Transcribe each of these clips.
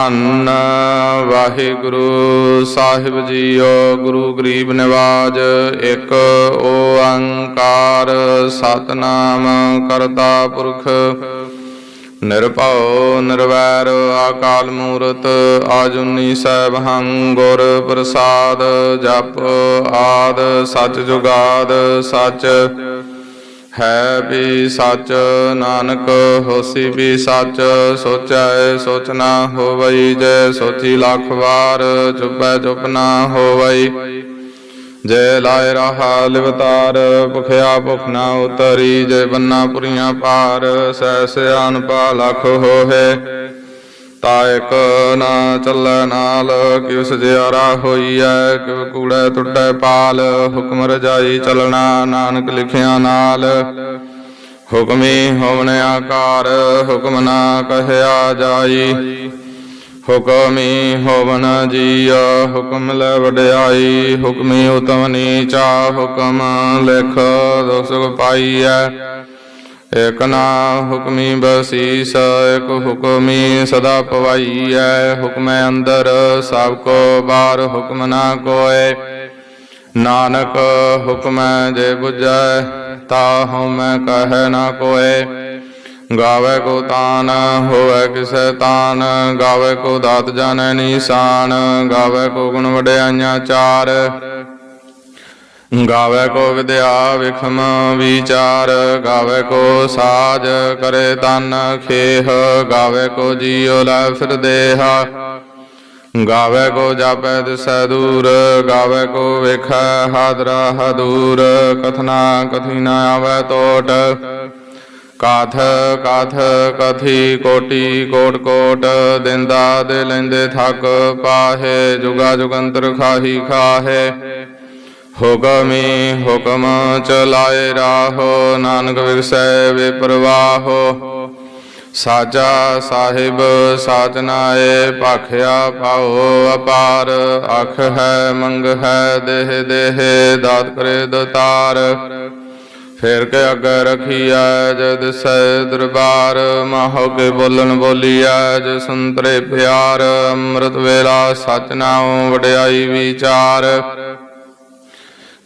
ਧੰਨ ਵਾਹਿਗੁਰੂ ਸਾਹਿਬ ਜੀਓ, ਗੁਰੂ ਗਰੀਬ ਨਿਵਾਜ, ਇੱਕ ਓੰਕਾਰ ਸਤਨਾਮ ਕਰਤਾ ਪੁਰਖ। ਨਿਰਭਉ, ਨਿਰਵੈਰ ਆਕਾਲ ਮੂਰਤ, ਆਜੁਨੀ ਸੈਭੰ ਗੁਰ ਪ੍ਰਸਾਦ, ਜਪ ਆਦ, ਸਚ ਜੁਗਾਦ, ਸਚ ਹੈ ਵੀ ਸੱਚ, ਨਾਨਕ ਹੋਸੀ ਵੀ ਸੱਚ, ਸੋਚੈ ਸੋਚ ਨਾ ਹੋਵਈ, ਜੈ ਸੋਚੀ ਲੱਖ ਵਾਰ ਚੁੱਪੈ ਚੁੱਪ ਨਾ ਹੋਵਈ। ਜੈ ਲਾਇ ਰਹਾ ਲਿਵਤਾਰ, ਭੁਖਿਆ ਭੁਖ ਨਾ ਉਤਰੀ, ਜੈ ਬੰਨਾ ਪੁਰੀਆਂ ਪਾਰ ਸੈ ਸਿਆਨ ਪਾ ਲਖ ਹੋਏ ਤਾਇਕ ਨਾ ਚੱਲੈ ਨਾਲ, ਕਿਉ ਸਜਿਆਰਾ ਹੋਈਐ, ਕਿਉ ਕੂੜੈ ਟੁੱਟੈ ਪਾਲ, ਹੁਕਮ ਰਜਾਈ ਚਲਣਾ ਨਾਨਕ ਲਿਖਿਆ ਨਾਲ। ਹੁਕਮੀ ਹੋਵਨ ਆਕਾਰ, ਹੁਕਮ ਨਾ ਕਹਿਆ ਜਾਈ। ਹੁਕਮੀ ਹੋਵਨ ਜੀਆ, ਹੁਕਮ ਲੈ ਵਡਿਆਈ। ਹੁਕਮੀ ਉਤਮ ਨੀਚਾ, ਹੁਕਮ ਲਿਖ ਦੋਸੁਖ ਪਾਈਐ। ਇਕ ਨਾ ਹੁਕਮੀ ਬਸੀਸ ਇਕ ਹੁਕਮੀ ਸਦਾ ਪਵਾਈਐ। ਹੁਕਮੈ ਅੰਦਰ, ਸਭ ਕੋ ਬਾਰ ਹੁਕਮ ਨਾ ਕੋਏ। ਨਾਨਕ, ਹੁਕਮੈ ਜੇ 부ਜੈ ਤਾ ਹਉਮੈ ਕਹੈ ਨਾ ਕੋਏ। ਗਾਵੇ ਕੋ ਤਾਨ, ਹੋਵੇ ਕਿਸੈ ਤਾਨ। ਗਾਵੇ ਕੋ ਦਾਤ ਜਾਣੈ ਨੀਸਾਨ। ਗਾਵੇ ਕੋ ਗੁਣ ਵਡਿਆਈਆਂ ਚਾਰ। ਗਾਵੇ ਕੋ ਵਿਦਿਆ ਵਿਖਮ ਵਿਚਾਰ, ਗਾਵੇ ਕੋ ਸਾਜ ਕਰੇ ਤਨ ਖੇਹ, ਗਾਵੇ ਕੋ ਜੀਉ ਲੈ ਫਿਰ ਦੇਹਾ। ਗਾਵੇ ਕੋ ਜਾਪੈ ਦਿਸੈ ਦੂਰ, ਗਾਵੇ ਕੋ ਵੇਖੈ ਹਾਦਰਾ ਹਦੂਰ, ਕਥਨਾ ਕਥੀ ਨਾ ਆਵੈ ਟੋਟ ਕਾਥ ਕਾਥ ਕਥੀ ਕੋਟੀ ਕੋਟ ਕੋਟ, ਦਿੰਦਾ ਦੇ ਲੈਂਦੇ ਥੱਕ ਪਾਹੇ, ਜੁਗਾ ਜੁਗੰਤਰ ਖਾਹੀ ਖਾਹੇ। ਹੁਕਮੀ ਹੁਕਮ ਚਲਾਏ ਰਾਹੋ, ਨਾਨਕ ਵਿਗਸੈ ਵੇ ਪ੍ਰਵਾਹੋ ਸਾਚਾ ਸਾਹਿਬ ਸਾਚ ਨਾਏ ਭਾਖਿਆ ਪਾਓ ਅਪਾਰ। ਅਖ ਹੈ, ਮੰਗ ਹੈ, ਦੇਹ ਦੇਹ, ਦਾਤ ਕਰੇ ਦਤਾਰ। ਫੇਰ ਕੇ ਅੱਗੇ ਰਖੀਐ, ਜਦ ਸੈ ਦਰਬਾਰ। ਮਾਹੋ ਕੇ ਬੋਲਣ ਬੋਲੀਐ, ਜ ਸੰਤਰੇ ਪਿਆਰ। ਅੰਮ੍ਰਿਤ ਵੇਲਾ ਸਚ ਨਾਮ ਵਡਿਆਈ ਵਿਚਾਰ।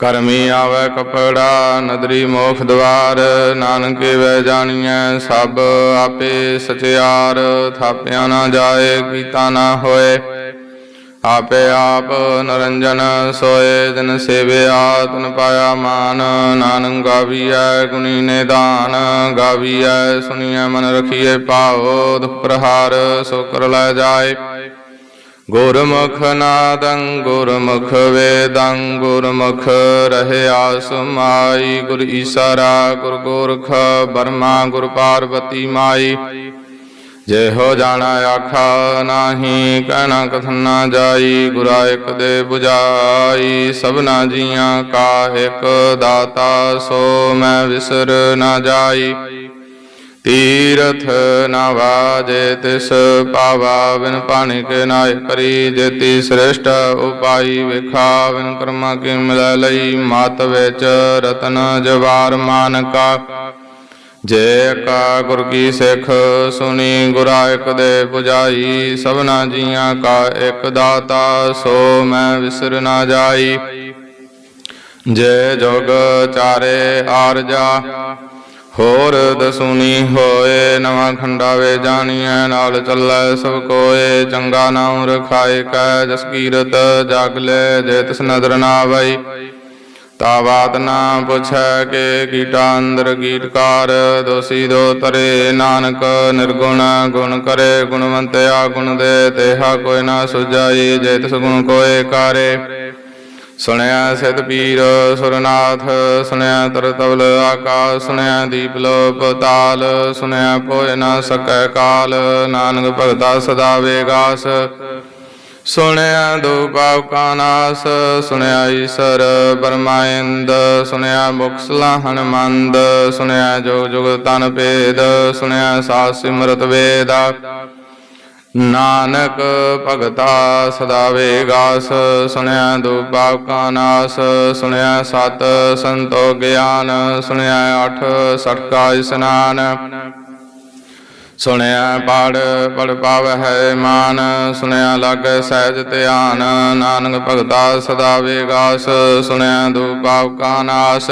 ਕਰਮੀ ਆਵੇ ਕਪੜਾ, ਨਦਰੀ ਮੋਖ ਦਵਾਰ, ਨਾਨਕ ਵੈ ਜਾਣੀਐ ਸਭ ਆਪੇ ਸਚਿਆਰ, ਥਾਪਿਆ ਨਾ ਜਾਏ, ਕੀਤਾ ਨਾ ਹੋਏ। ਆਪੇ ਆਪ ਨਰੰਜਨ ਸੋਏ, ਜਨ ਸੇਵਿਆ, ਤਨ ਪਾਇਆ ਮਾਨ। ਨਾਨਕ ਗਾਵੀਐ ਗੁਣੀ ਨਿਦਾਨ, ਗਾਵੀਐ ਸੁਣੀਐ ਮਨ ਰਖੀਏ ਪਾਓ ਦੁਖ ਪ੍ਰਹਾਰ ਸੋ ਕਰ ਲੈ ਜਾਏ। ਗੁਰਮੁਖ ਨਾਦੰ, ਗੁਰਮੁਖ ਵੇਦੰ, ਗੁਰਮੁਖ ਰਹਿਆ ਸਮਾਈ ਗੁਰ ਈਸ਼ਾਰਾ, ਗੁਰ ਗੋਰਖ ਬਰਮਾ, ਗੁਰ ਪਾਰਵਤੀ ਮਾਈ। ਜੇ ਹੋ ਜਾਣਾ ਆਖਾ ਨਾਹੀ, ਕਹਿਣਾ ਕਥਨ ਨਾ ਜਾਈ, ਗੁਰਾ ਇੱਕ ਦੇ 부ਜਾਈ ਸਭਨਾ ਜੀਆਂ ਕਾ ਇੱਕ ਦਾਤਾ, ਸੋ ਮੈਂ ਵਿਸਰ ਨਾ ਜਾਈ। ਤੀਰਥ ਨਾ ਵਾਜੇ ਤਿਸ ਪਾਵਾ ਬਿਨ ਪਾਣੀ ਕੇ ਨਾਇ ਕਰੀ ਜੇਤੀ ਸ੍ਰੇਸ਼ਟ ਉਪਾਈ ਵਿਖਾ ਬਿਨ ਕਰਮਾ ਕੀ ਮਿਲੈ ਲਈ, ਮਤ ਵਿੱਚ ਰਤਨ ਜਵਾਰ ਮਾਨਕਾ। ਜੇ ਕਾ ਗੁਰ ਕੀ ਸਿੱਖ ਸੁਣੀ ਗੁਰਾ ਦੇ ਪੁਜਾਈ, ਸਭਨਾ ਜੀਆਂ ਕਾ ਇੱਕ ਦਾਤਾ, ਸੋ ਮੈਂ ਵਿਸਰ ਨਾ ਜਾਈ। ਜੇ ਜੋਗ ਚਾਰੇ ਆਰਜਾ ਹੋਰ ਦਸੂਨੀ ਹੋਏ, ਨਵਾਂ ਖੰਡਾਵੇ ਜਾਣੀਐ, ਨਾਲ ਚੱਲੈ ਸਭ ਕੋਏ, ਚੰਗਾ ਨਾਮ ਰਖਾਏ ਕੈ ਜਸ ਕੀਰਤ ਜਗ ਲੈ, ਜੇ ਤਿਸ ਨਦਰ ਨਾ ਆਵਈ ਤਾ ਬਾਤ ਨਾ ਪੁੱਛੈ ਕਿ ਕੀਟਾ ਅੰਦਰ ਕੀਟਕਾਰ, ਦੋਸੀ ਦੋ ਤਰੇ ਨਾਨਕ, ਨਿਰਗੁਣ ਗੁਣ ਕਰੇ ਗੁਣਵੰਤਿਆ ਗੁਣ ਦੇ, ਤੇਹਾ ਕੋਈ ਨਾ ਸੁਜਾਈ ਜੇ ਤਿਸ ਗੁਣ ਕੋਏ ਕਾਰੇ। ਸੁਣਿਆ ਸਿਧ ਪੀਰ ਸੁਰਨਾਥ, ਸੁਣਿਆ ਤਰਤਵਲ ਆਕਾਸ, ਸੁਣਿਆ ਦੀਪ ਲੋਪ ਤਾਲ, ਸੁਣਿਆ ਕੋਇ ਨਾ ਸਕੈ ਕਾਲ, ਨਾਨਕ ਭਗਤਾ ਸਦਾ ਵੇਗਾਸ। ਸੁਣਿਆ ਦੋ ਪਾਪ ਸੁਣਿਆ ਈਸਰ ਬਰਮਾਇੰਦ ਸੁਣਿਆ ਮੁਕਸਲਾ ਹਨਮੰਦ ਸੁਣਿਆ ਜੋਗ ਜੁਗ ਤਨ ਭੇਦ, ਸੁਣਿਆ ਸਾਸ ਸਿਮਰਤ ਵੇਦਾ। ਨਾਨਕ ਭਗਤਾ ਸਦਾ ਵੇਗਾਸ, ਸੁਣਿਆ ਦੋ ਪਾਪ ਕਾ ਨਾਸ, ਸੁਣਿਆ ਸਤ ਸੰਤੋ ਗਿਆਨ, ਸੁਣਿਆ ਅਠ ਸਟਕਾ ਇਸਨਾਨ ਸੁਣਿਆ ਪੜ ਪੜ ਪਾਵਹਿ ਮਾਨ, ਸੁਣਿਆ ਲਾਗੈ ਸਹਿਜ ਧਿਆਨ, ਨਾਨਕ ਭਗਤਾ ਸਦਾ ਵੇਗਾਸ, ਸੁਣਿਆ ਦੁਖ ਪਾਪ ਕਾ ਨਾਸ।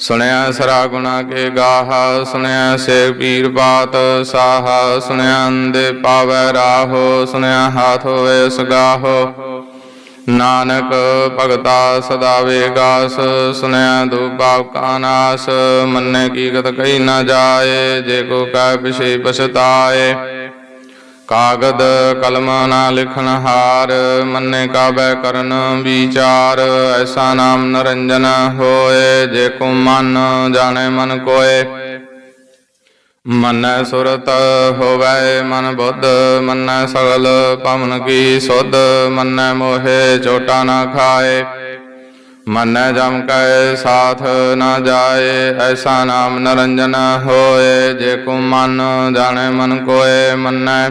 ਸੁਣਿਆ ਸਰਾ ਗੁਣਾ ਕੇ ਗਾਹ, ਸੁਣਿਆ ਸੇ ਪੀਰ ਬਾਤ ਸਾਹਾ, ਸੁਣਿਆ ਅੰਦੇ ਪਾਵੈ ਰਾਹੋ, ਸੁਣਿਆ ਹਾਥ ਹੋਏ ਸਗਾਹੋ। ਨਾਨਕ ਭਗਤਾ ਸਦਾ ਵੇਗਾਸ ਸੁਨਿਆ ਦੁਪਾਪ ਕਾ ਨਾਸ, ਮੰਨੇ ਕੀ ਕਹੀ ਨਾ ਜਾਏ, ਜੇ ਕੋ ਕੈ ਪਿਛੇ ਪਛਤਾਏ। ਕਾਗਦ ਕਲਮ ਨਾ ਲਿਖਣ ਹਾਰ, ਮੰਨੇ ਕਾਬੈ ਕਰਨ ਵਿਚਾਰ। ਐਸਾ ਨਾਮ ਨਰੰਜਨ ਹੋਏ, ਜੇ ਕੋ ਮਨ ਜਾਣੇ ਮਨ ਕੋਏ। ਮਨੈ ਸੁਰਤ ਹੋਵੈ ਮਨ ਬੁੱਧ, ਮਨੈ ਸਗਲ ਪਵਨ ਕੀ ਸੁਧ, ਮਨੈ ਮੋਹਿ ਚੋਟਾ ਨਾ ਖਾਏ। ਮਨ ਜਮ ਕੈ ਸਾਥ ਨਾ ਜਾਏ, ਐਸਾ ਨਾਮ ਨਰੰਜਨ ਹੋਏ, ਜੇ ਕੋ ਮਨ ਜਾਣੇ ਮਨ ਕੋਏ ਮਨੈ।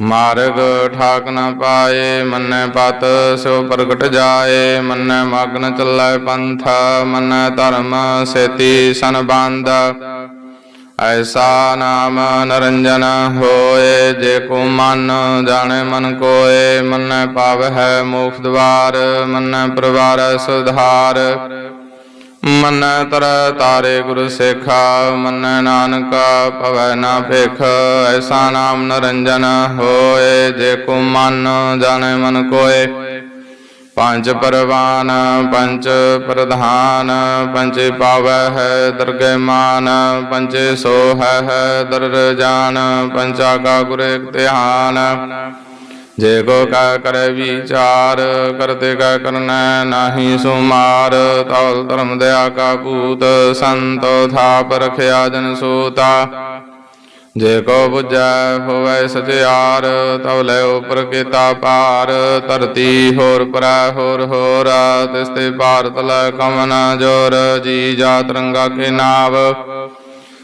ਮਾਰਗ ਠਾਕ ਨਾ ਪਾਏ, ਮੰਨੈ ਪਤ ਸੋ ਪ੍ਰਗਟ ਜਾਏ, ਮੰਨੈ ਮਗਨ ਚੱਲੈ ਪੰਥ, ਮੰਨੈ ਧਰਮ ਸੇਤੀ ਸੰਬੰਧ ਐਸਾ ਨਾਮ ਨਰੰਜਨ ਹੋਏ ਜੇ ਕੋ ਮਨ ਜਾਣੇ ਮਨ ਕੋਏ ਮੰਨੈ ਪਾਵਹਿ ਮੋਖ ਦਵਾਰ ਮੰਨੈ ਪਰਵਾਰ ਸੁਧਾਰ ਮੰਨੈ ਤਰ ਤਾਰੇ ਗੁਰ ਸੇਖਾ ਮੰਨੈ ਨਾਨਕਾ ਭਵੈ ਨਾ ਭੇਖ ਐਸਾ ਨਾਮ ਨਰੰਜਨ ਹੋਏ ਜੇ ਕੋ ਮਨ ਜਾਣੇ ਮਨ ਕੋਏ ਪੰਜ ਪਰਵਾਨ ਪੰਚ ਪ੍ਰਧਾਨ ਪੰਚੇ ਪਾਵੈ ਹੈ ਦਰਗਹਿ ਮਾਨ ਪੰਚੇ ਸੋ ਹੈ ਹੈ ਦਰ ਜਾਨ ਪੰਚਾ ਕਾ ਗੁਰ ਧਿਆਨ। ਜੇ ਕੋ ਕਾ ਕਰੇ ਵਿਚਾਰ, ਕਰਤੇ ਕਾ ਕਰਨਾ ਨਾਹੀ ਸੁਮਾਰ, ਤੌਲ ਧਰਮ ਦਇਆ ਕਾ ਪੂਤ ਸੰਤੋ ਥਾਪ ਰਖਿਆ ਜਨ ਸੋਤਾ। ਜੇ ਕੋ 부ਜੈ ਹੋਵੈ ਸਚਿਆਰ, ਤਵ ਲੈ ਉਪਰ ਕੀਤਾ ਪਾਰ ਧਰਤੀ ਹੋਰ ਪਰੈ ਹੋਰ ਹੋਰ, ਤਿਸ ਤੇ ਭਾਰਤ ਲੈ ਕਮਨ ਜੋਰ, ਜੀ ਜਾ ਤਰੰਗਾ ਕੇ ਨਾਵ।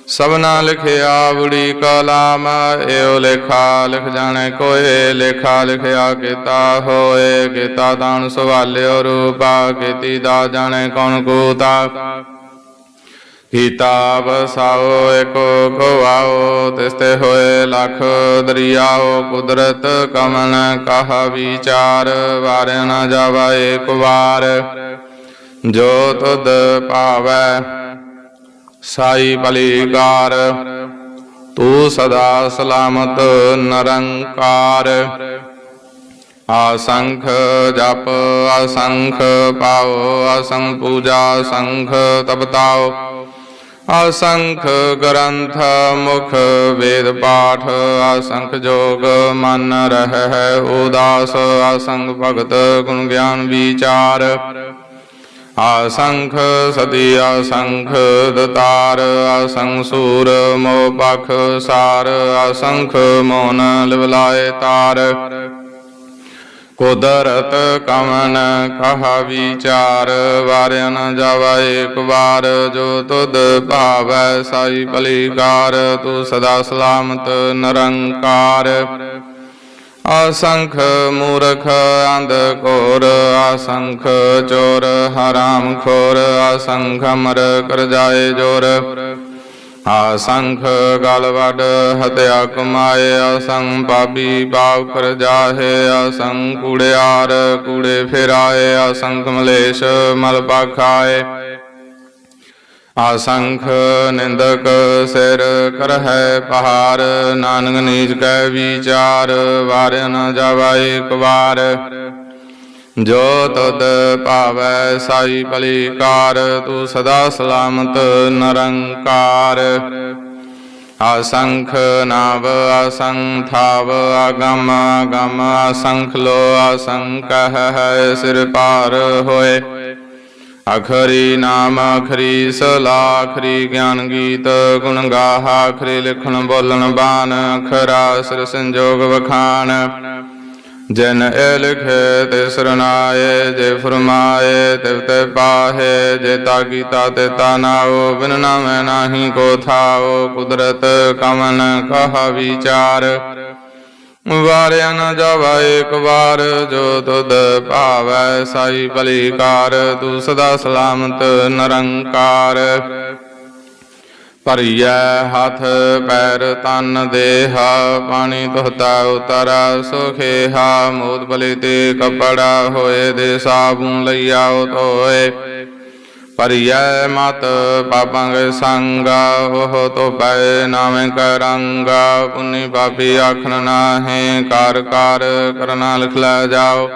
ਸਭਨਾ ਲਿਖਿਆ ਬੁੜੀ ਕਲਾਮ ਏਉ ਲੇਖਾ ਲਿਖ ਜਾਣੇ ਕੋਏ, ਲੇਖਾ ਲਿਖਿਆ ਕੀਤਾ ਹੋਏ, ਕੀਤਾ ਦਾਨ ਸਵਾਲਿਓ ਰੂਪਾ, ਕੀਤੀ ਦਾ ਜਾਣੇ ਕੌਣ ਕੂਤਾ। ਕੀਤਾ ਬਸਾਓ ਏਕੋ ਖਵਾਓ ਤਿਸਤੇ ਹੋਏ ਲਖ ਦਰਿਆਓ ਕੁਦਰਤ ਕਮਲ ਕਹਾ ਵਿਚਾਰ ਵਾਰ ਨ ਜਾਵਾ ਏਕ ਵਾਰ। ਜੋ ਤੁਧ ਭਾਵੈ ਸਾਈ ਬਲੀਕਾਰ, ਤੂੰ ਸਦਾ ਸਲਾਮਤ ਨਰੰਕਾਰ। ਆਸੰਖ ਜਪ ਅਸੰਖ ਪਾਓ ਅਸੰਖ ਪੂਜਾ ਸੰਖ ਤਪਤਾਓ। ਅਸੰਖ ਗ੍ਰੰਥ ਮੁਖ ਵੇਦ ਪਾਠ ਅਸੰਖ ਜੋਗ ਮਨ ਰਹਿ ਉਦਾਸ ਅਸੰਖ ਭਗਤ ਗੁਣ ਗਿਆਨ ਵਿਚਾਰ ਆਸੰਖ ਸਦੀ ਆਸੰਖ ਦਤਾਰ ਆਸੰਖ ਸੂਰ ਮੋਹ ਪਖ ਸਾਰ ਆਸੰਖ ਮੋਨ ਲਿਵਲਾਏ ਤਾਰ ਕੁਦਰਤ ਕਮਨ ਕਹਾ ਵਿਚਾਰ, ਵਾਰਿਆ ਨ ਜਾਵਾ ਏਕ ਵਾਰ, ਜੋ ਤੁਧ ਭਾਵੈ ਸਾਈ ਭਲੀਕਾਰ, ਤੂੰ ਸਦਾ ਸਲਾਮਤ ਨਿਰੰਕਾਰ। ਅਸੰਖ ਮੂਰਖ ਅੰਧ ਘੋਰ, ਅਸੰਖ ਚੋਰ ਹਰਾਮ ਖੋਰ, ਅਸੰਖ ਅਮਰ ਕਰ ਜਾਏ ਜੋਰ। ਆਸੰਖ ਗਲ ਹਤਿਆ ਕਮਾਏ ਅਸੰਖ ਪਾਪੀ ਪਾਪ ਕਰ ਜਾਹੇ ਅਸੰਖ ਕੂੜਿਆਰ ਕੂੜੇ ਫਿਰਾਏ ਅਸੰਖ ਮਲੇਸ਼ ਮਲ ਪਾਖਾਏ। ਆਸੰਖ ਨਿੰਦਕ ਸਿਰ ਕਰਹਿ ਪਹਾਰ, ਨਾਨਕ ਨੀਚ ਕੈ ਵਿਚਾਰ ਵਾਰ ਨ ਜਾਵਾ ਏਕ ਵਾਰ। ਜੋ ਤੁਧ ਭਾਵੈ ਸਾਈ ਭਲੀਕਾਰ ਤੂੰ ਸਦਾ ਸਲਾਮਤ ਨਰੰਕਾਰ। ਅਸੰਖ ਨਾਵ ਅਸੰਥਾਵ ਅਗਮ ਅਗਮ ਅਸੰਖ ਲੋ ਅਸੰਖ ਹੈ ਸਿਰ ਪਾਰ ਹੋਏ। ਅਖਰੀ ਨਾਮ ਅਖਰੀ ਸਲਾ ਅਖਰੀ ਗਿਆਨ ਗੀਤ ਗੁਣ ਗਾਹਾ, ਅਖਰੀ ਲਿਖਣ ਬੋਲਣ ਬਾਣ, ਅਖਰਾ ਸਿਰ ਸੰਜੋਗ ਵਖਾਣ। ਜਨ ਇਹ ਲਿਖੇ ਤੇ ਸਰਨਾਏ, ਜੇ ਫਰਮਾਏ ਤਿਵ ਤੇ ਪਾਹੇ, ਜੇ ਤਾ ਕੀਤਾ ਤੇ ਤਾ ਨਾਓ ਬਿਨ ਨਾਮੈ ਨਾਹੀ ਕੋ ਥਾਓ, ਕੁਦਰਤ ਕਮਨ ਕਹਾ ਵਿਚਾਰ। ਵਾਰਿਆ ਨ ਜਾਵਾ ਏਕ ਵਾਰ, ਜੋ ਤੁਧ ਭਾਵੈ ਸਾਈ ਭਲੀਕਾਰ ਤੂੰ ਸਦਾ ਸਲਾਮਤ ਨਿਰੰਕਾਰ। ਭਰੀਐ ਹੱਥ ਪੈਰ ਤਨ ਦੇਹ ਪਾਣੀ ਧੋਤਾ ਉਤਰਾ ਸੁਖੇਹਾ, ਮੋਦ ਬਲੇ ਤੇ ਕਪੜਾ ਹੋਏ ਦੇ ਸਾਬੂਨ ਲਈਆ ਧੋਏ। ਭਰੀਐ ਮਤ ਪਾਪਾਂ ਕੇ ਸੰਗਾ, ਉਹ ਤੋ ਪੈ ਨਾਵੇਂ ਕਰੰਗਾ, ਪੁਨੀ ਪਾਪੀ ਆਖਣ ਨਾਹੇ, ਕਰ ਕਰ ਕਰਨਾ ਲਿਖ ਲੈ ਜਾਓ।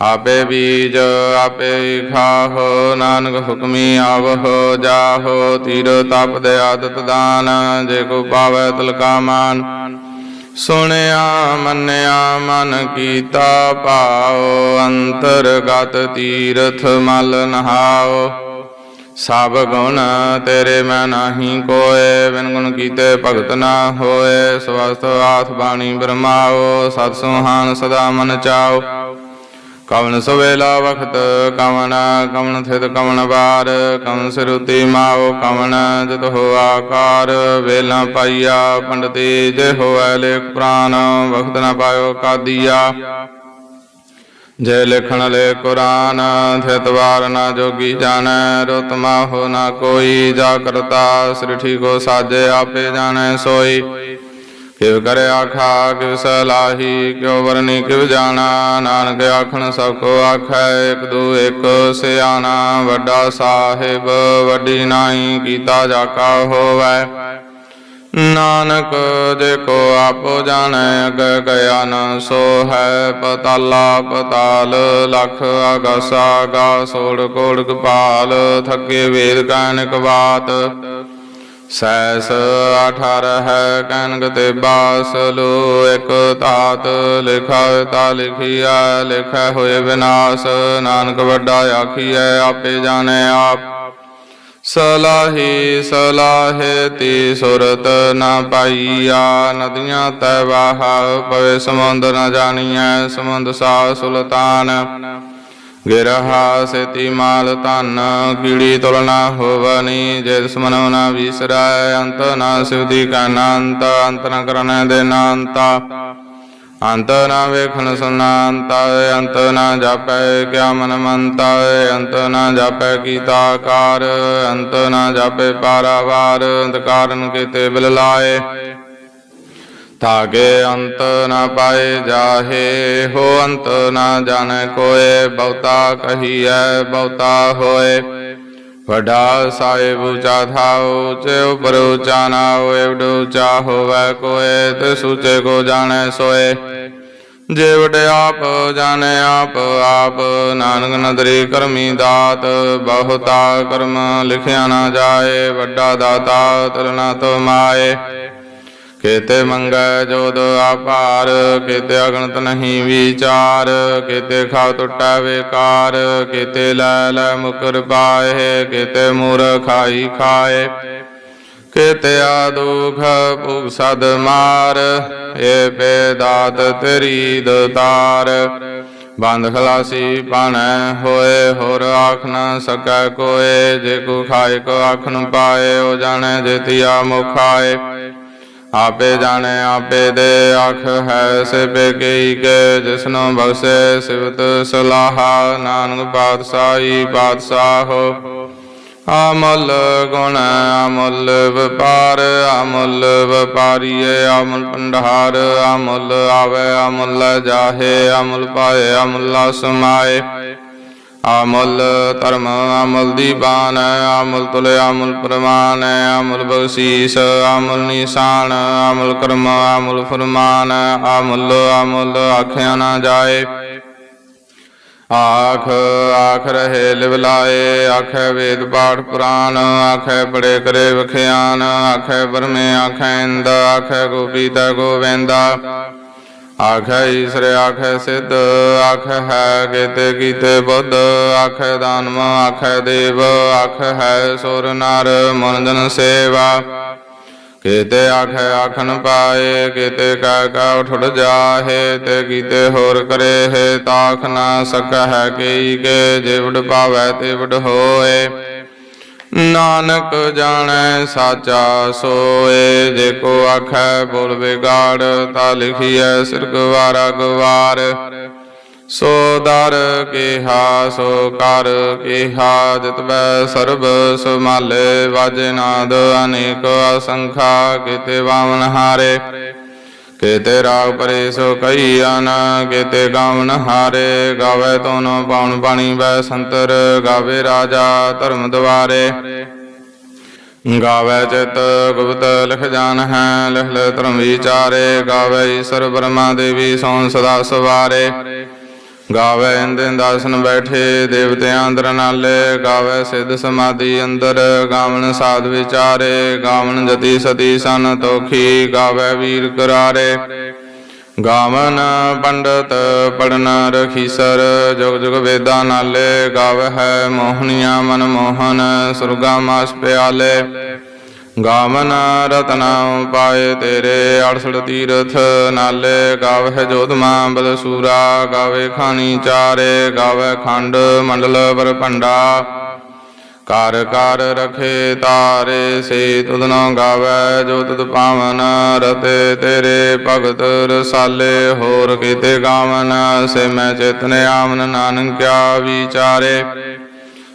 ਆਪੇ ਬੀਜ, ਆਪੇ ਹੀ ਖਾਹੋ, ਨਾਨਕ ਹੁਕਮੀ ਆਵਹੋ, ਜਾਹੋ, ਤੀਰ ਤਪ ਦੇ ਆਦਤ ਦਾਨ, ਜੇ ਕੋ ਪਾਵੈ ਤਲਕਾ ਮਾਨ। ਸੁਣਿਆ, ਮੰਨਿਆ, ਮਨ ਕੀਤਾ ਭਾਉ, ਅੰਤਰਗਤ ਤੀਰਥ ਮਲ ਨਹਾਓ ਸਭ ਗੁਣ ਤੇਰੇ ਮੈਂ ਨਾਹੀ ਕੋਏ, ਬਿਨ ਗੁਣ ਕੀਤੇ ਭਗਤ ਨਾ ਹੋਏ। ਸਵਸਤ ਆਥ ਬਾਣੀ ਬਰਮਾਓ ਸਤ ਸੁਹਾਨ ਸਦਾ ਮਨ ਚਾਓ ਕਵਨ ਸਵੇਲਾ ਵਖਤ, ਕਵਣ ਕਵਨ ਥਿਤ ਕਵਣ ਵਾਰ ਕਵਨ ਸਿਰੁਤੀ ਮਾਓ ਕਵਣ ਜਤ ਹੋ ਆਕਾਰ, ਵੇਲਾ ਪਾਈਆ, ਪੰਡਤੀ ਜੇ ਹੋਐ ਲੇਖ ਪ੍ਰਾਨ, ਵਖਤ ਨਾ ਪਾਇਓ ਕਾਦੀਆ। ਜੇ ਲਿਖਣ ਲੈ ਕੁਰਾਨ, ਥਿਤ ਵਾਰ ਨਾ ਜੋਗੀ ਜਾਣੈ ਰਤਮਾ ਹੋ ਨਾ ਕੋਈ, ਜਾ ਕਰਤਾ, ਸ੍ਰਿਠੀ ਕੋ ਸਾਜੇ ਆਪੇ ਜਾਣੈ ਸੋਈ। ਕਿਵ ਕਰੇ ਆਖਾ ਕਿਵ ਸਲਾਹੀ, ਕਿਉ ਵਰਨੀ, ਕਿਵ ਜਾਣਾ, ਨਾਨਕ ਆਖਣ ਸਭ ਕੋ ਆਖੈ, ਇਕ ਦੂ ਇਕ ਸਿਆਣਾ, ਵੱਡਾ ਸਾਹਿਬ, ਵੱਡੀ ਨਾਈ, ਕੀਤਾ ਜਾਕਾ ਹੋਵੈ। ਨਾਨਕ ਜੇ ਆਪੋ ਜਾਣੈ, ਅਗ ਗਿਆ ਨ ਸੋ ਹੈ ਪਤਾਲਾ ਪਤਾਲ, ਲਖ ਆਗਾਸਾ ਗਾ ਸੋੜ ਕੋੜ ਕਪਾਲ ਥੱਕੇ ਵੇਦ ਕਾਨਿਕ ਬਾਤ। ਸੈਸ 18 ਹੈ ਕਨਕ ਤੇ ਬਾਸ, ਲੋ ਇਕ ਤਾਤ ਲਿਖਾ, ਤਾ ਲਿਖਿਆ ਲਿਖੈ ਹੋਏ ਵਿਨਾਸ਼, ਨਾਨਕ ਵੱਡਾ ਆਖੀਐ, ਆਪੇ ਜਾਣੈ ਆਪ। ਸਲਾਹੀ ਸਲਾਹੇ ਤੀ ਸੁਰਤ ਨਾ ਪਾਈਆ, ਨਦੀਆਂ ਤੈ ਵਾਹ, ਪਵੇ ਸਮੁੰਦਰ ਨਾ ਜਾਣੀਐ, ਸਮੁੰਦ ਸਾ ਸੁਲਤਾਨ। ਗਿਰਹਾ ਸੇਤੀ ਮਾਲ ਧਨ, ਕੀੜੀ ਤੁਲਨਾ ਹੋਵਨੀ, ਜੇ ਦੁਸ਼ਮਨੋ ਨਾ ਵਿਸਰੈ, ਅੰਤ ਨਾ ਸਿਵਦੀ ਕਾ ਅੰਤ ਨ ਕਰਨ ਦੇ ਅੰਤ ਨਾ ਵੇਖਣ ਸੁਨਾੰਤਾ, ਅੰਤ ਨਾ ਜਾਪੈ ਕਿਆ ਮਨ ਮੰਤ, ਅੰਤ ਨਾ ਜਾਪੈ ਕੀਤਾ ਕਾਰ, ਅੰਤ ਨਾ ਜਾਪੈ ਪਾਰਾਵਾਰ ਅੰਤ ਕਾਰਨ ਕੀਤੇ ਬਿਲ ਲਾਏ। ਤਾਗੇ ਅੰਤ ਨਾ ਪਾਏ ਜਾਹੇ ਹੋ ਅੰਤ ਨਾ ਜਾਣੈ ਕੋਏ ਬਹੁਤਾ ਕਹੀਐ ਬਹੁਤਾ ਹੋਏ ਵਡਾ ਸਾਹਿਬ ਉੱਚਾ ਥਾਉ ਚੇ ਉਪਰ ਉੱਚਾ ਨਾ ਹੋਏ ਵਡ ਉੱਚਾ ਹੋਵੇ ਕੋਏ ਤੇ ਸੁਚੇ ਕੋ ਜਾਣੈ ਸੋਏ ਜੇ ਵਡ ਆਪ ਜਾਣੈ ਆਪ ਆਪ ਨਾਨਕ ਨਦਰੀ ਕਰਮੀ ਦਾਤ ਬਹੁਤਾ ਕਰਮ ਲਿਖਿਆ ਨਾ ਜਾਏ ਵੱਡਾ ਦਾਤਾ ਤਰਨਾ ਤੋ ਕਿਤੇ ਮੰਗੈ ਜੋਦ ਆਪਾਰ ਕਿਤੇ ਅਗਣਤ ਨਹੀਂ ਵਿਚਾਰ ਕਿਤੇ ਖਾਉ ਟੁੱਟੈ ਵੇਕਾਰ ਕੇਤੇ ਲੈ ਲੈ ਮੁਕਰ ਪਾਏ ਕੇਤੇ ਮੂਰ ਖਾਏ। ਕੇਤੇ ਆ ਦੁਖ ਭੁਗ ਸਦ ਮਾਰ, ਏ ਬੇਦਾਤ ਤੇਰੀ ਦਤਾਰ। ਬੰਦ ਖਲਾਸੀ ਪਾਣੈ ਹੋਏ, ਹੋਰ ਆਖ ਨਾ ਸਕੈ ਕੋਏ, ਜੇ ਕੋ ਖਾਏ ਕੋ ਆਖ ਨ ਪਾਏ, ਉਹ ਜਾਣੈ ਜੇਤੀਆ ਮੁਖਾਏ। ਆਪੇ ਜਾਣੈ, ਆਪੇ ਦੇ ਅਖ ਹੈ ਸਿਬੇ ਕਈ ਕੇ, ਜਿਸਨੋ ਬਖਸ਼ੇ ਸਿਵਤ ਸਲਾਹਾ। ਨਾਨਕ ਪਾਤਸ਼ਾਹੀ ਪਾਤਸ਼ਾਹੋ ਅਮਲ ਗੁਣ, ਅਮਲ ਵਪਾਰ, ਅਮਲ ਵਪਾਰੀਏ ਅਮਲ ਭੰਡਾਰ। ਅਮਲ ਆਵੇ, ਅਮਲ ਜਾਹੇ, ਅਮਲ ਪਾਏ, ਅਮਲ ਸਮਾਏ। ਅਮਲ ਧਰਮ ਅਮਲ ਦੀਵਾਨ ਅਮਲ ਤੁਲ ਅਮਲ ਪ੍ਰਮਾਨ ਅਮਲ ਬਖਸ਼ੀਸ ਅਮਲ ਨਿਸ਼ਾਨ ਅਮਲ ਕਰਮ ਅਮਲ ਫਰਮਾਨ ਅਮਲ ਅਮਲ ਆਖਿਆ ਨਾ ਜਾਏ। ਆਖ ਆਖ ਰਹੇ ਲਿਵ ਲਾਏ, ਆਖੇ ਵੇਦ ਪਾਠ ਪੁਰਾਨ, ਆਖੇ ਬੜੇ ਕਰੇ ਵਖਿਆਨ, ਆਖੇ ਬਰਮੇ ਆਖੇ ਇੰਦ, ਆਖੇ ਗੋਪੀਤਾ ਗੋਵਿੰਦਾ। ਆਖੈ ਈਸਰੇ, ਆਖੈ ਸਿੱਧ, ਆਖੇ ਹੈ ਕੀਤੇ ਕੀਤੇ ਬੁੱਧ, ਆਖੈ ਦਾਨਮ ਆਖੈ ਦੇਵ, ਆਖੇ ਹੈ ਸੁਰ ਨਰ ਮਨਜਨ ਸੇਵਾ। ਕੀਤੇ ਆਖੈ ਆਖਣ ਪਾਏ, ਕੀਤੇ ਕਹਿ ਕਾ ਉਠੜ ਜਾਹੇ, ਤੇ ਕੀਤੇ ਹੋਰ ਕਰੇ ਹੈ ਤਾਖ ਨਾ ਸਕੈ ਕਈ ਕੇ ਜਿਵੜ ਪਾਵੈ ਤੇ ਵਡ ਹੋਏ। ਨਾਨਕ ਜਾਣੈ ਸਾਚਾ ਸੋਏ ਜੇ ਕੋ ਆਖੈ ਬੋਲ ਵਿਗਾੜ, ਤਾ ਲਿਖੀਐ ਸਿਰ ਗਵਾਰਾ ਗਵਾਰ। ਸੋ ਦਰ ਕਿਹਾ, ਸੋ ਕਰ ਕੇਹਾ ਜਿਤਬੈ ਸਰਬ ਸੁਮਾਲੇ ਵਾਜੇ ਨਾਦ ਅਨੇਕ ਅਸੰਖਾ, ਕਿਤੇ ਵਾਵਨ ਹਾਰੇ। ਕੀਤੇ ਰਾਗ ਪਰੇ ਸੋ ਕਈਆਨ ਕੀਤੇ ਗਾਵਨ ਹਾਰੇ, ਗਾਵੇ ਤੋਨ ਪਾਉਣ ਪਾਣੀ ਬੈ ਸੰਤਰ ਗਾਵੇ ਰਾਜਾ ਧਰਮ ਦਵਾਰੇ। ਗਾਵੇ ਚਿਤ ਗੁਪਤ ਲਿਖ ਜਾਣ ਹੈ, ਲਿਖ ਲੈ ਧਰਮ ਵਿਚਾਰੇ, ਗਾਵੇ ਈਸ਼ਰ ਬ੍ਰਹਮਾ ਦੇਵੀ ਸੋਨ ਸਦਾ ਸਵਾਰੇ। ਗਾਵੇ ਇੰਦਨ ਦਾਸਨ ਬੈਠੇ, ਦੇਵਤਿਆਂ ਅੰਦਰ ਨਾਲੇ, ਗਾਵੇ ਸਿੱਧ ਸਮਾਧੀ ਅੰਦਰ, ਗਾਵਣ ਸਾਧ ਵਿਚਾਰੇ, ਗਾਵਣ ਜਤੀ ਸਤੀ ਸਨ ਤੋਖੀ ਗਾਵੇ ਵੀਰ ਕਰਾਰੇ। ਗਾਵਨ ਪੰਡਤ ਪੜਨ ਰਖੀਸਰ, ਜੁਗ ਜੁਗ ਵੇਦਾਂ ਨਾਲੇ, ਗਾਵ ਹੈ ਮੋਹਨੀਆਂ ਮਨ ਮੋਹਨ ਸੁਰਗਾ ਮਾਸ ਪਿਆਲੇ। ਗਾਵਨ ਰਤਨਾ ਪਾਏ ਤੇਰੇ ਅੜਸੜ ਤੀਰਥ ਨਾਲੇ ਗਾਵਹਿ ਜੋਧਮਾ ਬਲਸੂਰਾ ਗਾਵੇ ਖਾਨੀ ਚਾਰੇ, ਗਾਵੇ ਖੰਡ ਮੰਡਲ ਪਰ ਕਰ ਕਰ ਰਖੇ ਤਾਰੇ ਸੇ ਤੁਧਨੋ ਗਾਵੇ ਜੋ ਤੁਧ ਪਾਵਨ। ਰਤੇ ਤੇਰੇ ਭਗਤ ਰਸਾਲੇ, ਹੋਰ ਕੀਤੇ ਗਾਵਨ। ਸੇ ਮੈਂ ਚੇਤਨ ਆਮਨ ਨਾਨਕਿਆ ਵਿਚਾਰੇ।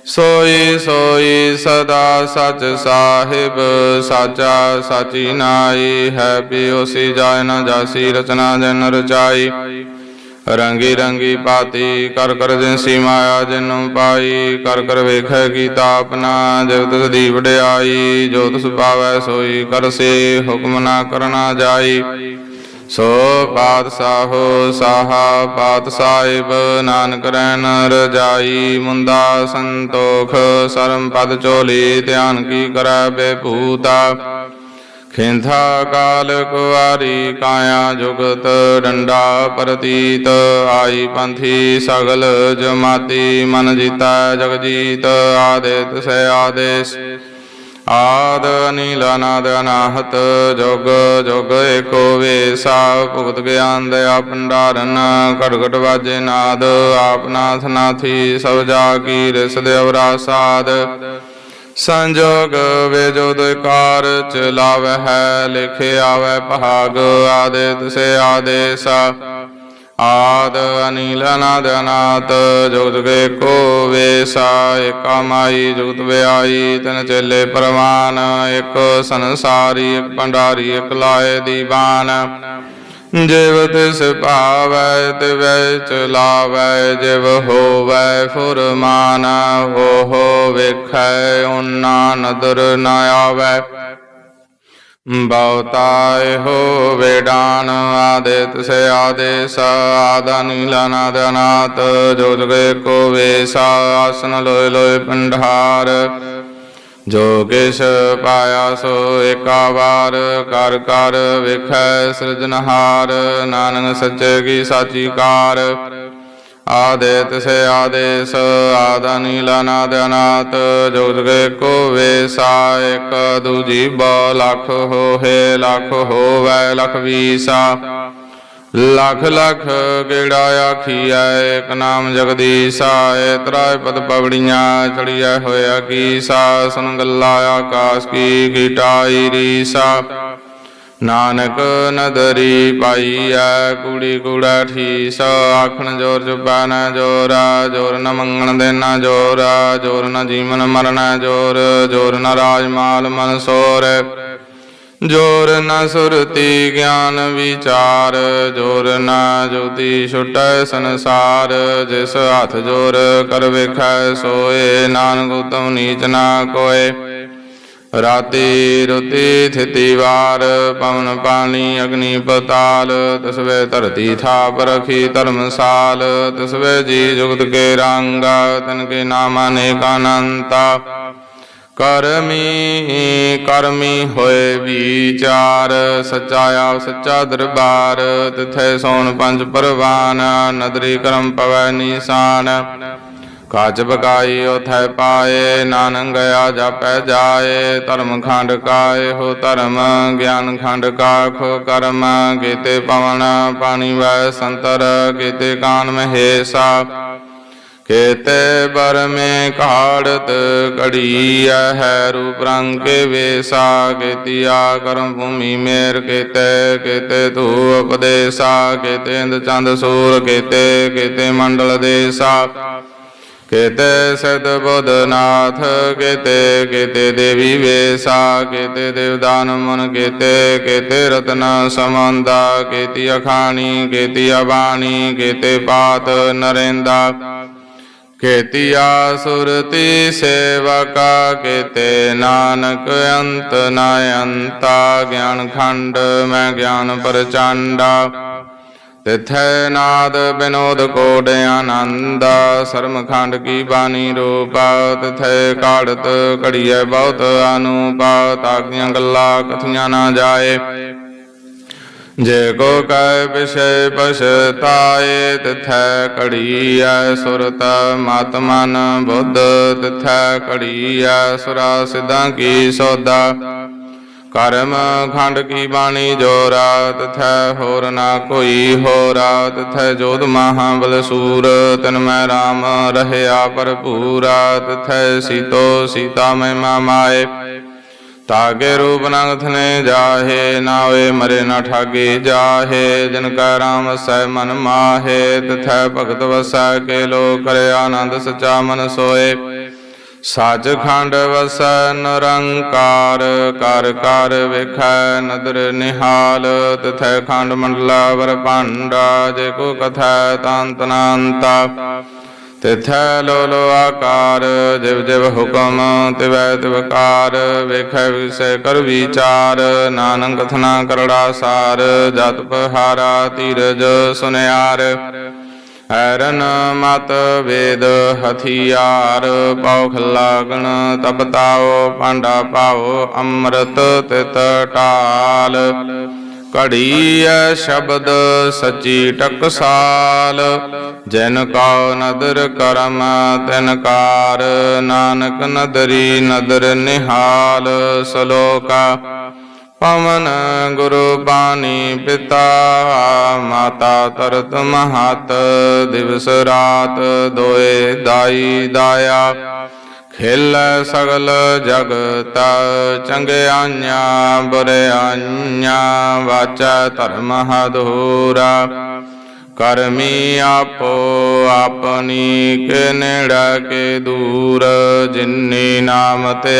ਸੋਈ ਸੋਈ ਸਦਾ ਸਚ ਸਾਹਿਬ, ਸਾਚਾ ਸਾਚੀ ਨਾਈ ਹੈ ਪਿਓਸੀ ਜਾਇ ਨ ਜਾਸੀ, ਰਚਨਾ ਜਨ ਰਚਾਈ। ਰੰਗੀ ਰੰਗੀ ਪਾਤੀ, ਕਰ ਕਰ ਜਿਨਸੀ ਮਾਇਆ ਜਿਨੂੰ ਪਾਈ, ਕਰ ਕਰ ਵੇਖੈ ਕੀਤਾ ਆਪਣਾ ਜਗਤ ਦੀ ਵਡਿਆਈ ਜੋ ਤਿਸ ਪਾਵੈ ਸੋਈ ਕਰਸੇ ਹੁਕਮ ਨਾ ਕਰਨਾ ਜਾਈ। ਸੋ ਪਾਤਸ਼ਾਹੋ ਸਾਹਾ ਪਾਤ ਨਾਨਕ ਰੈਨ ਰਜਾਈ ਮੁੰਦਾ ਸੰਤੋਖ, ਸਰਮ ਪਦ ਚੋਲੀ, ਧਿਆਨ ਕੀ ਕਰੈ ਬੇਭੂਤਾ। ਖਿੰਥਾ ਕਾਲ ਕੁਵਾਰੀ, ਕਾਇਆ ਜੁਗਤ ਡੰਡਾ ਪ੍ਰਤੀਤ। ਆਈ ਪੰਥੀ ਸਗਲ ਜਮਾਤੀ, ਮਨ ਜੀਤਾ ਜਗਜੀਤ ਜੀਤ ਆਦਿਤ ਸੇ ਆਦੇਸ਼। ਆਦ ਅਨੀਲ ਅਨਾਦ ਅਨਾਹਤ, ਜੁਗ ਜੁਗ ਏਕੋ ਵੇਸਾ, ਭੁਗਤ ਗਿਆਨ ਦਇਆ ਭੰਡਾਰਨ ਘਟ ਘਟ ਵਾਜੇ ਨਾਦ, ਆਪ ਨਾਥੀ ਸਭ ਜਾ ਕੀ ਰਿਸ ਦੇਵਰਾ ਸਾਧ ਸੰਜੋਗ ਵੇਜੋਦ ਕਾਰ ਚਲਾਵੈ ਹੈ ਲਿਖਿਆ ਵੈ ਭਾਗ ਆਦਿਤ ਸੇ ਆਦੇਸਾ। ਆਦ ਅਨੀਲ ਅਨਾਦ ਅਨਾਤ ਜੁਗ ਜੁਗ ਏਕੋ ਵੇਸਾ ਏਕਾ ਮਾਈ ਜੁਗਤ ਵਿਆਈ, ਤਨ ਚੇਲੇ ਪਰਵਾਨ, ਇੱਕ ਸੰਸਾਰੀ, ਇੱਕ ਭੰਡਾਰੀ, ਇੱਕ ਲਾਏ ਦੀਵਾਨ। ਜਿਵ ਤਿਸ ਭਾਵੈ, ਤਿਵੈ ਚਲਾਵੈ ਜਿਵ ਹੋਵੈ ਫੁਰਮਾਨ ਹੋ ਹੋ ਵੇਖੈ, ਉਨਾ ਨਦਰ ਨ ਆਵੈ। ਬਹੁਤਾਇ ਹੋ ਡਾਨ ਆਦਿਤ ਸੇ ਆਦੇਸ ਆਦਨ ਨੀਲਾਨਾਦ ਅਨਾਤ ਜੋ ਜਗੇ ਕੋ ਵੇਸਾ ਆਸਨ ਲੋਇ ਲੋਇ ਪੰਡਾਰ ਜੋ ਕਿਛ ਪਾਇਆ ਸੋ ਏਕਾ ਵਾਰ ਕਰ ਕਰ ਵੇਖੈ ਸਿਰਜਨਹਾਰ ਨਾਨਕ ਸੱਚੇ ਕੀ ਸਾਚੀ ਕਾਰ। ਆਦਿਤ ਸੇ ਆਦੇਸ, ਆਦਾ ਅਨਾਤ, ਜੁਗ ਜੁਗੇ ਕੋ ਵੇਸਾ ਇਕ ਦੂਜੀ ਬਾ ਲਖ ਹੋਏ ਲਖ ਹੋਵੈ, ਲਖ ਵੀਸਾ। ਲਖ ਲਖ ਗੇੜਾ ਆਖੀਐ ਇਕ ਨਾਮ ਜਗਦੀਸਾ ਏ ਤਰਾਇ ਪਦ ਪਵੜੀਆਂ ਚੜੀਐ ਹੋਇਆ ਕੀਸਾ ਸੁਨ ਗੱਲਾ ਆਕਾਸ ਕੀ ਕੀਟਾਈ ਰੀਸਾ। ਨਾਨਕ ਨਦਰੀ ਪਾਈਐ ਕੁੜੀ ਕੁੜਾ ਠੀਸ, ਆਖਣ ਜੋਰ ਜੁਬਾ ਨਾ ਜੋਰਾ, ਜੋਰ ਨ ਮੰਗਣ ਦੇਣਾ ਜੋਰਾ, ਜੋਰ ਨ ਜੀਵਨ ਮਰਨਾ ਜੋਰ ਜੋਰ ਨ ਰਾਜ ਮਾਲ ਮਨ ਸੋਰ। ਜੋਰ ਨ ਸੁਰਤੀ ਗਿਆਨ ਵਿਚਾਰ, ਜੋਰ ਨ ਜੋਤੀ ਛੁਟੈ ਸੰਸਾਰ, ਜਿਸ ਹੱਥ ਜੋਰ ਕਰ ਵੇਖੈ ਸੋਏ, ਨਾਨਕ ਉਤਮ ਨੀਚ ਨਾ ਕੋਏ। ਰਾਤੀ ਰੁਤੀ ਥਿਤੀ ਵਾਰ, ਪਵਨ ਪਾਣੀ, ਅਗਨੀ ਪਤਾਲ ਤਸਵੇ ਧਰਤੀ ਥਾਪ ਰਖੀ ਧਰਮਸਾਲ ਤਸਵੇ ਜੀ ਜੁਗਤ ਕੇ ਰੰਗ, ਤਨ ਕੇ ਨਾਮ ਅਨੇਕ ਅਨੰਤਾ ਕਰਮੀ ਕਰਮੀ ਹੋਏ ਵਿਚਾਰ, ਸੱਚਾ ਆਪ ਸੱਚਾ ਦਰਬਾਰ, ਤਿਥੈ ਸੋਨ ਪੰਜ ਪਰਵਾਨ, ਨਦਰੀ ਕਰਮ ਪਵੈ ਨੀਸਾਨ। ਕਾਜ ਬਕਾਈ ਉਥੈ ਪਾਏ ਨਾਨਕ ਗਿਆ ਜਾਪੈ ਜਾਏ, ਧਰਮ ਖੰਡ ਕਾਏ ਹੋ ਧਰਮ, ਗਿਆਨ ਖੰਡ ਕਾਖੋ ਕਰਮ, ਕੀਤੇ ਪਵਨ ਪਾਣੀ ਵੈ ਸੰਤਰ, ਕੀਤੇ ਕਾਨ ਮਹੇਸਾ। ਕੇਤੇ ਬਰ ਮੇ ਕਾੜਤ ਕੜੀ ਹੈ ਰੂਪ ਰੰਗ ਕੇ ਵੇਸਾ, ਕੇਤੀਆ ਕਰਮ ਭੂਮੀ ਮੇਰ ਕੇਤੇ ਕੇਤੇ ਤੂ ਉਪਦੇਸਾ, ਕੇਤੇ ਇੰਦ ਚੰਦ ਸੂਰ ਕੇਤੇ ਕੇਤੇ ਮੰਡਲ ਦੇਸਾ। ਕਿਤੇ ਸਿਧ ਬੁੱਧਨਾਥ ਕਿਤੇ ਕਿਤੇ ਦੇਵੀ ਵੇਸਾ, ਕਿਤੇ ਦੇਵਦਾਨ ਮਨ, ਕਿਤੇ ਕੇਤੇ ਰਤਨ ਸਮੰਦਾ ਕੇਤੀ ਅਖਾਣੀ, ਕੇਤੀ ਅਬਾਣੀ, ਕੇਤੇ ਪਾਤ ਨਰੇਂਦਾ। ਕੇਤਿਆ ਸੁਰਤੀ ਸੇਵਕਾ, ਕੇਤੇ ਨਾਨਕ ਅੰਤ ਨ ਅੰਤਾ ਗਿਆਨ ਖੰਡ ਮੈਂ ਗਿਆਨ ਪ੍ਰਚੰਡਾ। ਤਿਥੈ ਨਾਦ ਬਿਨੋਦ ਕੋਡ ਆਨੰਦ, ਸ਼ਰਮਖੰਡ ਕੀ ਬਾਣੀ ਰੂਪ, ਤਿਥੈ ਕਾੜਤ ਘੜੀਐ ਬਹੁਤ ਅਨੂਪਾ, ਤਾਕੀਆਂ ਗੱਲਾਂ ਕਥੀਆਂ ਨਾ ਜਾਏ। ਜੇ ਕੋ ਕੈ ਵਿਸ਼ੇ ਪਛਤਾਏ, ਤਿਥੈ ਘੜੀਐ ਸੁਰਤ ਮਤ ਮਨ ਬੁੱਧ, ਤਿਥੈ ਘੜੀਐ ਸੁਰਾ ਸਿਧਾਂ ਕੀ ਸੋਦਾ ਕਰਮ ਖੰਡ ਕੀ ਬਾਣੀ ਜੋਰਾ ਥੈ, ਹੋਰ ਨਾ ਕੋਈ ਹੋਰਾ ਤਥੈ ਜੋਧ ਮਹਾਬਲ ਸੂਰ, ਤਨ ਮੈਂ RAM ਰਹਿਆ ਭਰਪੂਰਾ। ਥੈ ਸੀਤੋ ਸੀਤਾ ਮਹਿਮਾ ਮਾਏ। ਤਾਗੇ ਰੂਪ ਨਗਥ ਨੇ ਜਾਹੇ, ਨਾ ਹੋਏ ਮਰੇ ਨਾ ਠਾਗੇ ਜਾਹੇ। ਜਿਨ ਕੈ ਰਾਮ ਸੈ ਮਨ ਮਾਹੇ, ਤਥੈ ਭਗਤ ਵਸੈ ਕੇ ਲੋ ਕਰੇ ਆਨੰਦ ਸਚਾ ਮਨ ਸੋਏ। ਸੱਚ ਖੰਡ ਵਸੈ ਨਿਰੰਕਾਰ, ਕਰ ਕਰ ਵੇਖੈ ਨਦਰ ਨਿਹਾਲ, ਤਿਥੈ ਖੰਡ ਮੰਡਲਾ ਵਰ ਜੇ ਕੋ ਕਥੈ ਤੰਤ ਨਾੰਤਾ। ਤਿਥੈ ਲੋ ਲੋ ਆਕਾਰ, ਜਿਵ ਜਿਵ ਹੁਕਮ, ਤਿਵੈ ਤਿਵਕਾਰ ਵੇਖੈ ਵਿਸੈ ਕਰ ਵਿਚਾਰ, ਨਾਨਕ ਕਥਨਾ ਕਰੜਾ ਸਾਰ, ਜਤ ਪਹਾਰਾ ਧੀਰਜ ਸੁਨਿਆਰ। ਹੈਰਨ ਮਤ ਵੇਦ ਹਥਿਆਰ ਪੌਖ ਲਾਗਣ ਤਪਤਾਓ ਪਾਂਡਾ ਪਾਓ ਅੰਮ੍ਰਿਤ ਤਿਤ ਟਾਲ ਘੜੀ ਐ ਸ਼ਬਦ ਸੱਚੀ ਟਕਸਾਲ, ਜਿਨ ਕਉ ਨਦਰ ਕਰਮ ਤਿਨ ਕਾਰ, ਨਾਨਕ ਨਦਰੀ ਨਦਰ ਨਿਹਾਲ, ਸਲੋਕਾ ਪਵਨ ਗੁਰੂ ਬਾਣੀ ਪਿਤਾ, ਮਾਤਾ ਤਰਤ ਮਹਤ, ਦਿਵਸ ਰਾਤ ਦੋਏ ਦਾਈ ਦਾਇਆ। ਖਿਲ ਸਗਲ ਜਗਤ ਚੰਗਿਆਈਆਂ ਬੁਰਿਆਈਆਂ ਵਾਚਾ ਧਰਮ ਹਦੂਰਾ ਕਰਮੀ ਆਪੋ ਆਪਣੀ ਕੇ ਨੇੜਾ ਕੇ ਦੂਰ, ਜਿਨੀ ਨਾਮ ਤੇ